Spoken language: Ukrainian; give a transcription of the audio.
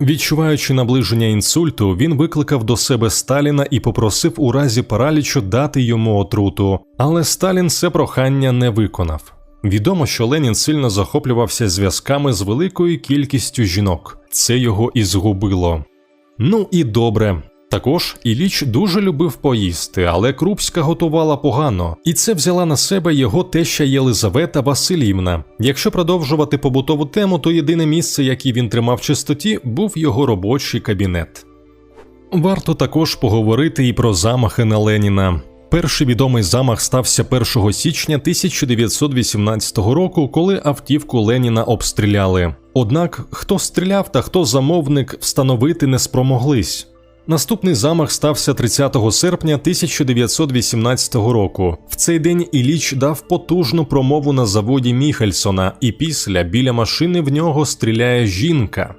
Відчуваючи наближення інсульту, він викликав до себе Сталіна і попросив у разі паралічу дати йому отруту, але Сталін це прохання не виконав. Відомо, що Ленін сильно захоплювався зв'язками з великою кількістю жінок. Це його і згубило. Ну і добре. Також Іліч дуже любив поїсти, але Крупська готувала погано, і це взяла на себе його теща Єлизавета Васильівна. Якщо продовжувати побутову тему, то єдине місце, яке він тримав чистоті, був його робочий кабінет. Варто також поговорити і про замахи на Леніна. Перший відомий замах стався 1 січня 1918 року, коли автівку Леніна обстріляли. Однак хто стріляв та хто замовник встановити не спромоглись. Наступний замах стався 30 серпня 1918 року. В цей день Іліч дав потужну промову на заводі Міхельсона, і після біля машини в нього стріляє жінка.